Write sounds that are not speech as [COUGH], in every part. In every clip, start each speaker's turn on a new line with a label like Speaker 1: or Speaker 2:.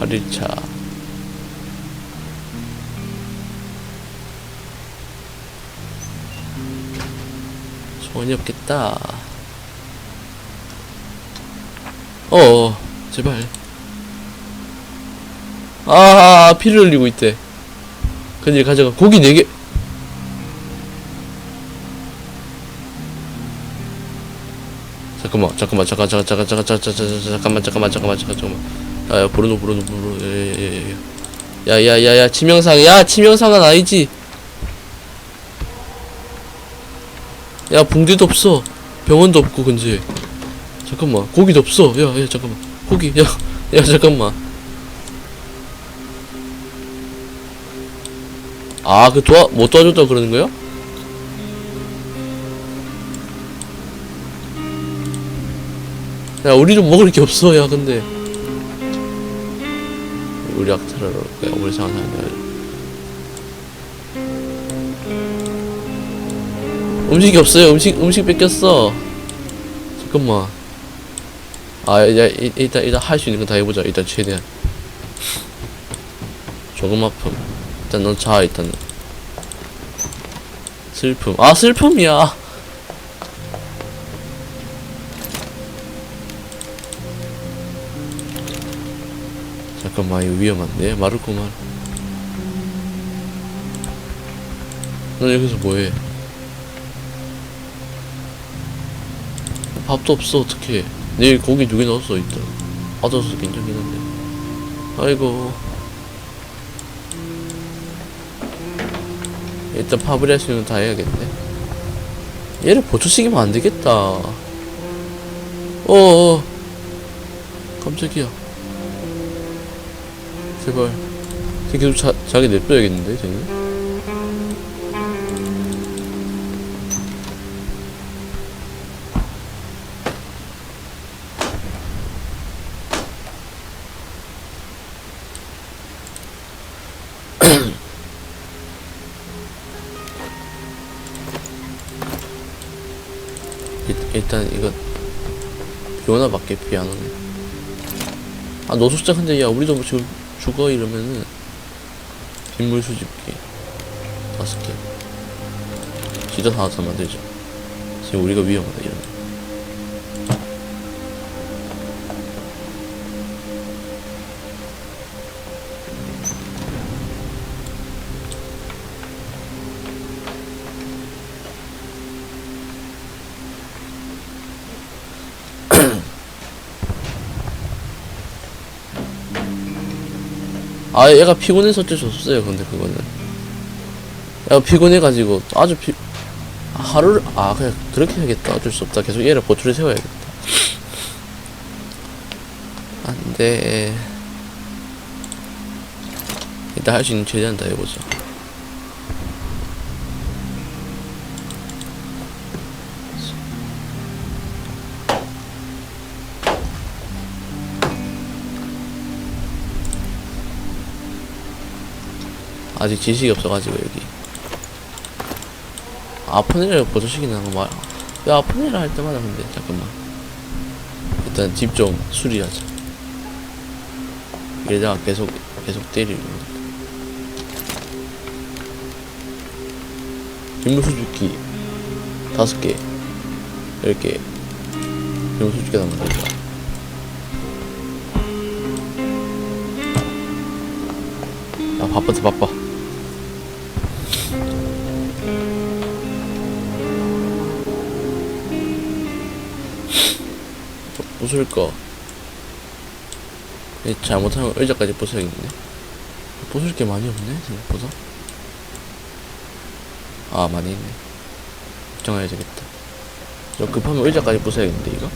Speaker 1: 8일차 소원이 없겠다. 어 제발. 아 피를 흘리고 있대. 근데 가져가. 고기 4개. 잠깐만 잠깐만 잠깐 잠깐 잠깐 잠깐 잠깐 잠깐 잠깐만 잠깐만 잠깐만 잠깐 잠깐만 야야 브루노 브루노 브루노. 예, 야야야야 치명상 야 치명상은 아니지. 야 붕대도 없어. 병원도 없고 근데 잠깐만 고기도 없어. 야야 잠깐만. 고기 야야 잠깐만. 아 그 도와 못 도와줬다 그러는 거야? 야 우리도 먹을 게 없어. 야 근데 우리 악탈하러 야 우리 상상하냐 음식이 없어요. 음식 음식 뺏겼어. 잠깐만. 아 야, 이- 일단 일단 할 수 있는 건다 해보자. 일단 최대한. 조금 아픔. 일단 넌자 일단. 슬픔. 아 슬픔이야 잠깐만 이거 위험한데. 마르코만. 넌 여기서 뭐해? 밥도 없어. 어떡해. 내일 고기 두 개 넣었어 일단 받아서 괜찮긴 한데. 아이고. 일단 파브리 할수 있는 거다 해야겠네. 얘를 보초시키면 안 되겠다. 어어. 깜짝이야 제발. 쟤 계속 자, 자기 냅둬야겠는데 쟤는? [COUGHS] 일, 일단 이거 비 오나 밖에 비 안 오네 아 노숙자 근데 야 우리도 뭐 지금 죽어 이러면은 빗물 수집기 다섯 개. 진짜 다 하나만 되죠 지금 우리가 위험하다 이러 아 얘가 피곤해서 어쩔 수 없어요. 근데 그거는. 얘가 피곤해가지고 아주 피 아, 하루를 아 그냥 그렇게 해야겠다. 어쩔 수 없다. 계속 얘를 보초를 세워야겠다. 안돼. 일단 할 수 있는 최대한 다 해보자 아직 지식이 없어가지고 여기. 아프네를 보조시키는 거 말. 야 아프네를 할 때마다 근데 잠깐만. 일단 집 좀 수리하자. 이러다가 계속 계속 때리고. 빗물 수줍기 다섯 개 이렇게 빗물 수줍기 하면 되자 아 바빠서 바빠 부술까? 이 잘못하면 의자까지 부숴야겠네. 부술 게 많이 없네, 생각보다. 아, 많이 있네. 걱정해야 되겠다. 저 급하면 의자까지 부숴야겠는데, 이거?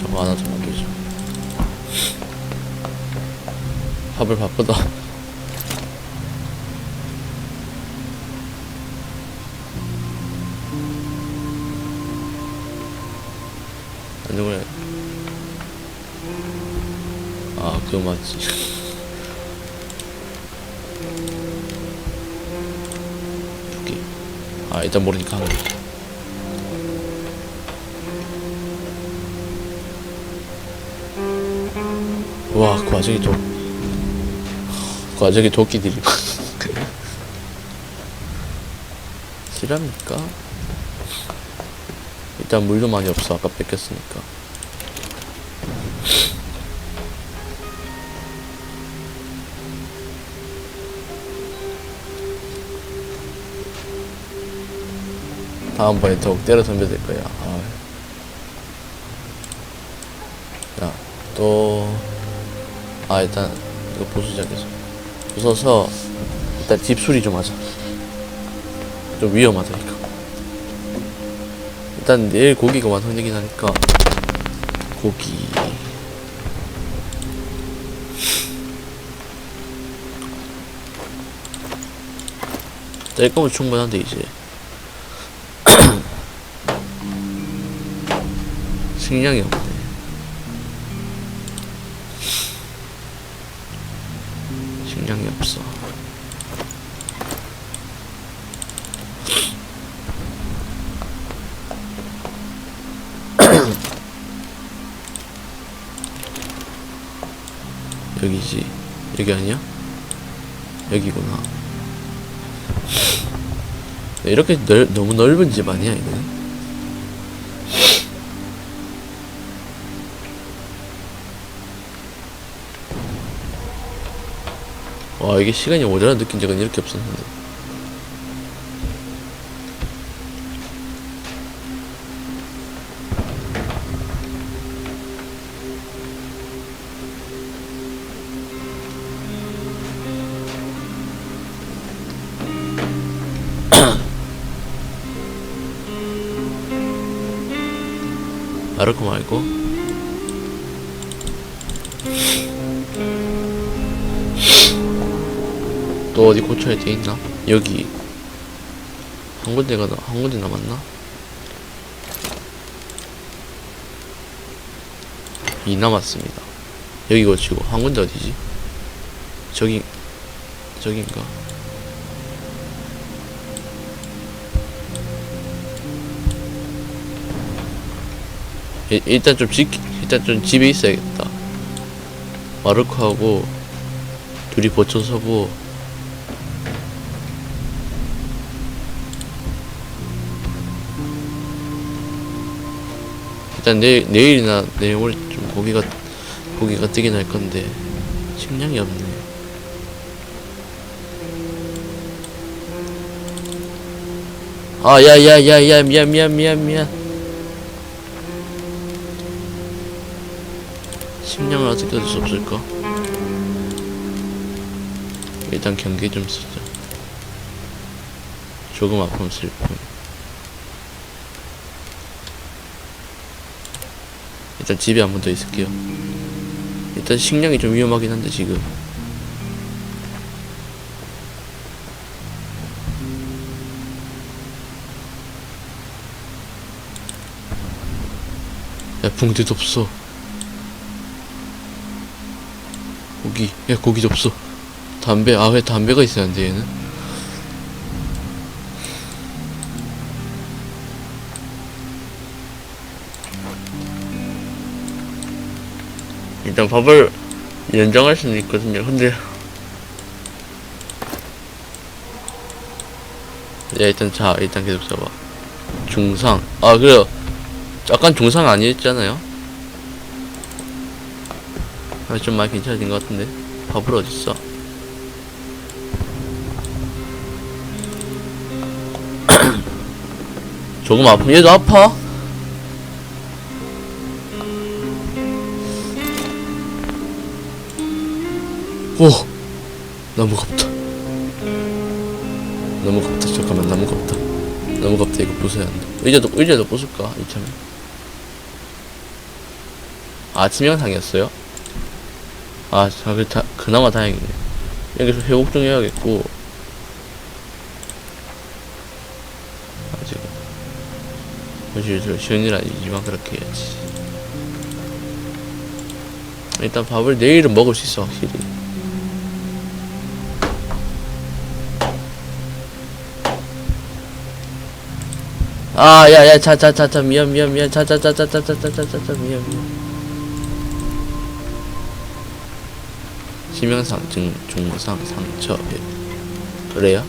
Speaker 1: 저거 하나 좀 맡겨줘. [LAUGHS] 밥을 바쁘다. 누구래? 아, 그거 맞지. 여기. 아, 일단 모르니까 하는 거. 와, 그 과정이 도, 과정이 도끼들이. 실합니까? 일단 물도 많이 없어. 아까 뺏겼으니까. 다음번에 더욱 때려 덤벼야 될 거야. 아. 야, 또, 아, 일단, 이거 보수작에서. 부숴서, 일단 집 수리 좀 하자. 좀 위험하다, 이거. 일단 내일 고기가 완성되긴 하니까, 고기. 뗄 거면 충분한데, 이제. [COUGHS] 식량이 없네. 식량이 없어. 여기지. 여기 아니야? 여기구나. 이렇게 넓, 너무 넓은 집 아니야, 이거는? 와 이게 시간이 오자라 느낀 적은 이렇게 없었는데 마르코 말고 또 어디 고쳐야 돼 있나? 여기 한 군데가 나- 한 군데 남았나? 이 남았습니다. 여기 고치고 한 군데 어디지? 저기 저긴가? 일, 일단 좀 지, 일단 좀 집에 있어야겠다. 마르코하고 둘이 버쳐 서고 일단 내일 내일이나 내일 모레 좀 고기가 고기가 뜨긴 할 건데 식량이 없네. 아, 야, 야, 야, 야, 미안, 미안, 미안, 미안. 식량을 어떻게 얻을 수 없을까? 일단 경계 좀 쓰자. 조금 아픔 슬픔. 일단 집에 한 번 더 있을게요. 일단 식량이 좀 위험하긴 한데 지금. 야 붕대도 없어. 고기, 야 고기도 없어. 담배, 아 왜 담배가 있어야 안돼 얘는? 일단 밥을 연장할 수는 있거든요. 근데 야 일단 자 일단 계속 잡아. 중상. 아 그래요. 약간 중상 아니었잖아요. 아, 좀 많이 괜찮아진 것 같은데. 밥을 어딨어? [COUGHS] 조금 아픔 얘도 아파? 오 너무 겁다 너무 겁다 잠깐만 너무 겁다 너무 겁다 이거 부숴야 한다 의자도 의자도 부술까 이참에 아침 영상이었어요? 아, 자, 그, 다, 그나마 다행이네. 여기서 회복 좀 해야겠고. 아직, 쉬운 일 아니지만 그렇게 해야지. 일단 밥을 내일은 먹을 수 있어, 확실히. 아, 야, 야, 자, 자, 자, 자, 미안, 미안, 미안, 자, 자, 자, 자, 자, 자, 자, 자, 자, 자, 미안, 미안. 치명상, 중, 중상, 상처. 예. 그래요?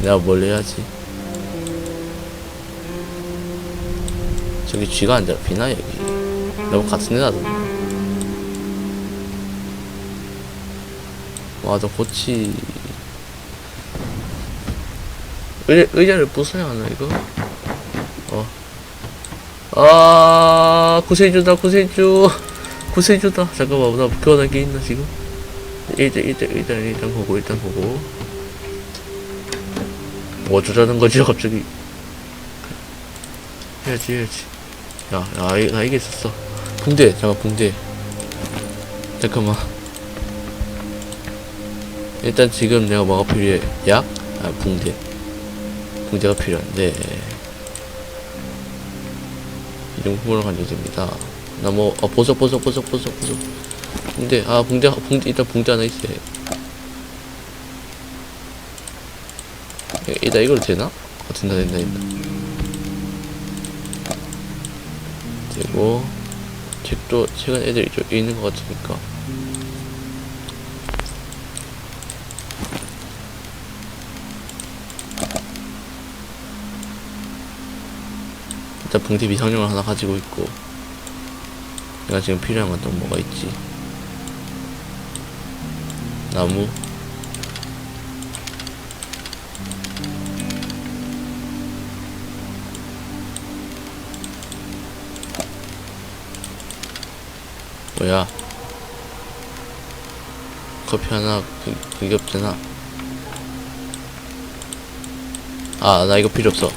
Speaker 1: 내가 뭘 해야지? 저기 쥐가 안 잡히나 여기? 너무 같은 데 놔뒀나? 와너 고치 의, 의자를 부숴야 하나 이거? 어. 아 구세주다 구세주 구세주다 잠깐만 나 교환할 게 있나 지금? 일단 일단 일단 일단 보고 일단 보고 뭐 어쩌자는 거지 갑자기 해야지 해야지 야, 야, 이- 나 이게 있었어. 붕대, 잠깐, 붕대. 잠깐만. 일단 지금 내가 뭐가 필요해? 약? 아, 붕대. 붕대가 필요한데. 이용품으로 간주됩니다. 나 뭐, 어, 보석, 보석, 보석, 보석, 보석. 붕대, 아, 붕대, 붕대, 일단 붕대 하나. 이- 일단 이걸 되나? 어, 된다, 된다, 된다. 되고 책도 책은 애들이 좀 있는 것 같으니까 일단 붕대 미상용을 하나 가지고 있고 내가 지금 필요한 건 또 뭐가 있지? 나무? 뭐야? 커피 하나 그, 그게 없잖아 아 나 이거 필요 없어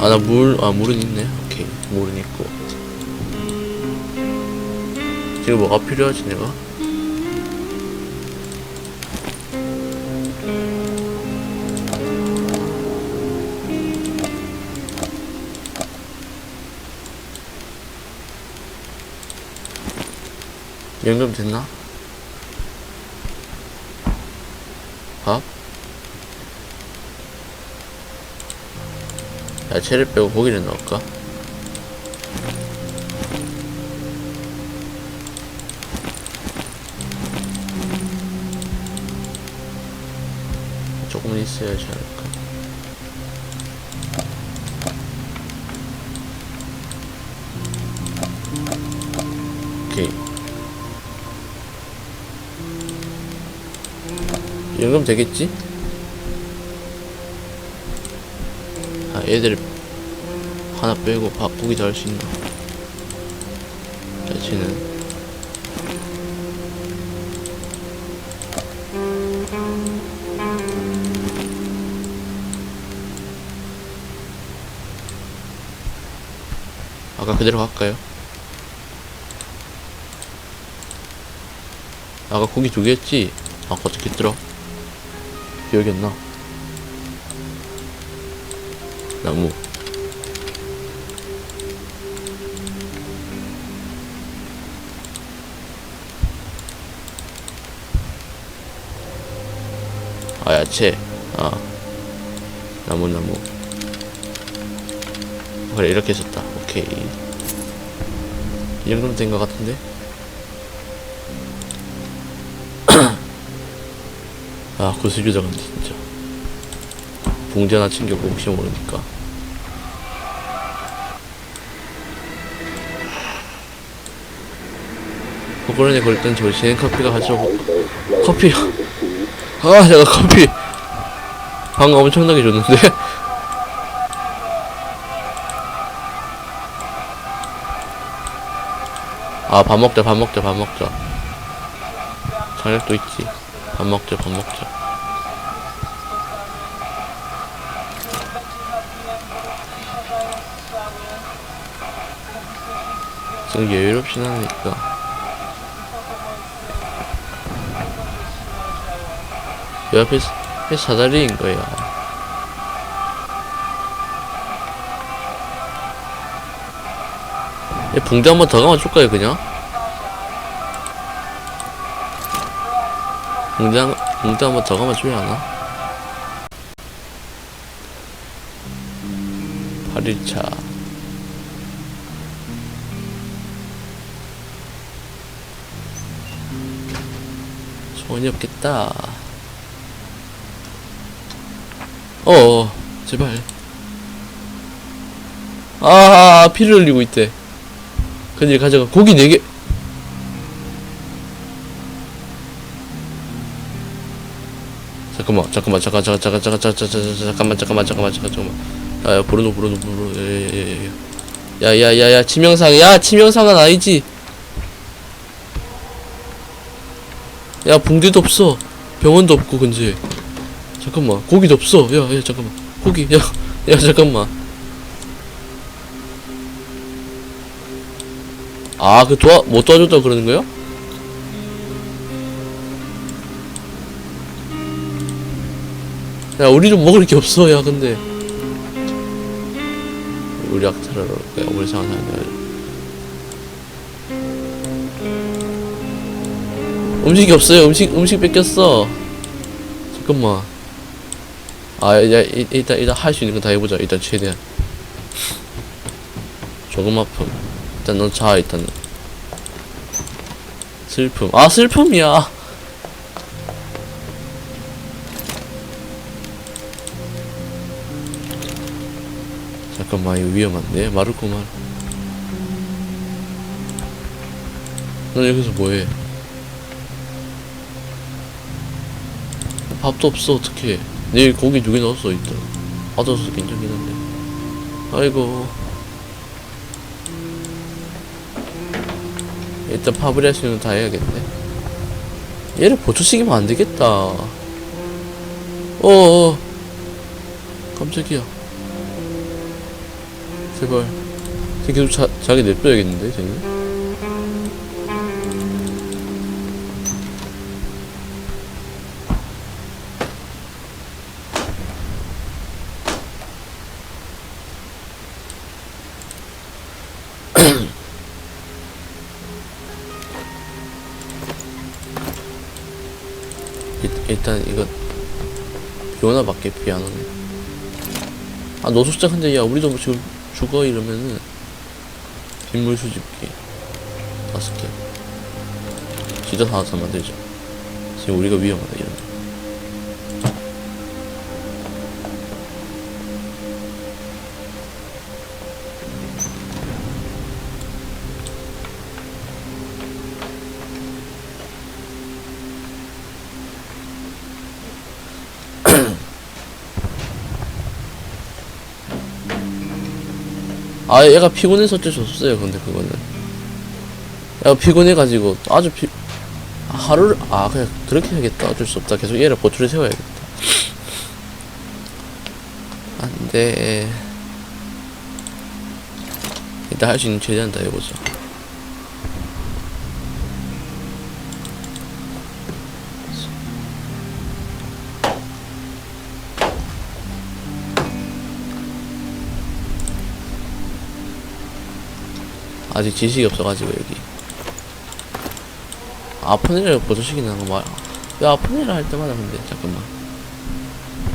Speaker 1: 아 나 물 아 물은 있네 오케이 물은 있고 지금 뭐가 필요하지 내가 연금 됐나? 밥? 야채를 빼고 고기를 넣을까? 조금은 있어야지 않을까? 오케이. 이 정도면 되겠지? 아, 애들 하나 빼고 바꾸기도 할 수 있나? 야채는 아까 그대로 갈까요? 아까 고기 두 개였지? 아까 어떻게 들어? 기억이 안 나. 나무. 아, 야채. 아. 나무, 나무. 그래, 이렇게 썼다. 오케이. 이 정도면 된 것 같은데? [CLEARS THROAT] 아, 간다, 진짜. 봉지 하나 챙겨고 혹시 모르니까. 걸릴 땐 조시엔 커피가 가져오고. 커피. [LAUGHS] 아, 내가 커피. 방금 엄청나게 줬는데? [LAUGHS] 아, 밥 먹자, 밥 먹자, 밥 먹자. 저녁도 있지. 밥 먹자, 밥 먹자. 좀 여유롭진 않으니까. 요 앞에 사다리인 거야. 얘 붕대 한 번 더 감아줄까요, 그냥? 공대 한, 공대 한 번 더 가면 줘야 하나? 8일차 소원이 없겠다 어어 제발. 아 피를 흘리고 있대. 근데 가져가. 고기 4개. 잠깐만 잠깐만 잠깐 잠깐 잠깐 잠깐 잠깐 잠깐 잠깐만 잠깐만 잠깐만 잠깐 잠깐만. 야야 브루노 브루노 브루노. 예, 야야야야 치명상 야 치명상은 아니지. 야 붕대도 없어. 병원도 없고 근데 잠깐만. 고기도 없어 야야 잠깐만. 고기 야야 잠깐만. 아그 도와 못 도와줬다 그러는 거야? 야 우리 좀 먹을 게 없어. 야 근데. 우리 악탈하러 올까 우리 상황 하냐 음식이 없어요. 음식 음식 뺏겼어. 잠깐만 아 야, 이- 일단 일단 할 수 있는 건 다 해보자 일단 최대한. 조금 아픔. 일단 넌 자 일단. 슬픔. 아 슬픔이야. 잠깐만 이거 위험한데? 마르코만. 넌 여기서 뭐해? 밥도 없어 어떡해 내일 고기 두 개 넣었어 일단 받아서 괜찮긴 한데. 아이고. 일단 파브리아시는 다 해야겠네. 얘를 보초시키면 안 되겠다. 어어. 깜짝이야. 제발. 쟤 계속 자, 자기 냅둬야겠는데 쟤는 일, 일단 이거 비오나 밖에 오네. 아 노숙자 근데 야 우리도 뭐 지금 죽어 이러면은 빗물 수집기 다섯 개. 진짜 다섯 만들죠. 지금 우리가 위험하다 이러면 아 얘가 피곤해서 어쩔 수 없어요. 근데 그거는. 얘가 피곤해가지고 아주 피 아, 하루를 아 그냥 그렇게 해야겠다. 어쩔 수 없다. 계속 얘를 보초를 세워야겠다. 안돼. 일단 할 수 있는 최대한 다 해보자 아직 지식이 없어가지고 여기. 아픈 애를 보조시키는 거 말. 왜 아픈 애를 할 때마다 근데 잠깐만.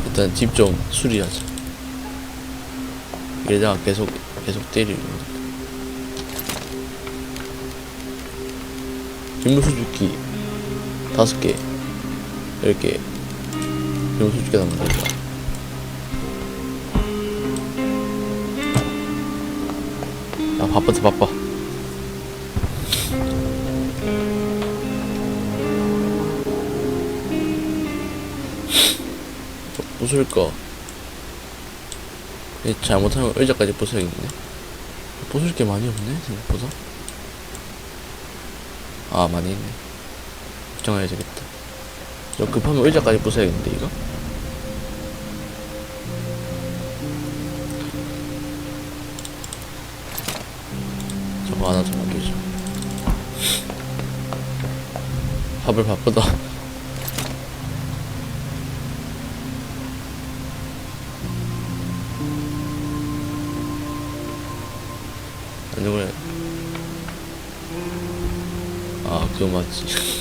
Speaker 1: 일단 집 좀 수리하자. 이러다가 계속 계속 때리는 거. 빗물 수줍기. 다섯 개. 열개. 빗물 수줍기 다 만들자. 아 바빠서 바빠 부술까? 이 잘못하면 의자까지 부숴야겠네. 부술 게 많이 없네, 생각보다. 아, 많이 있네. 걱정해야 되겠다. 저 급하면 의자까지 부숴야겠는데, 이거? 저거 하나 더 만들자. [LAUGHS] 밥을 바쁘다. so much.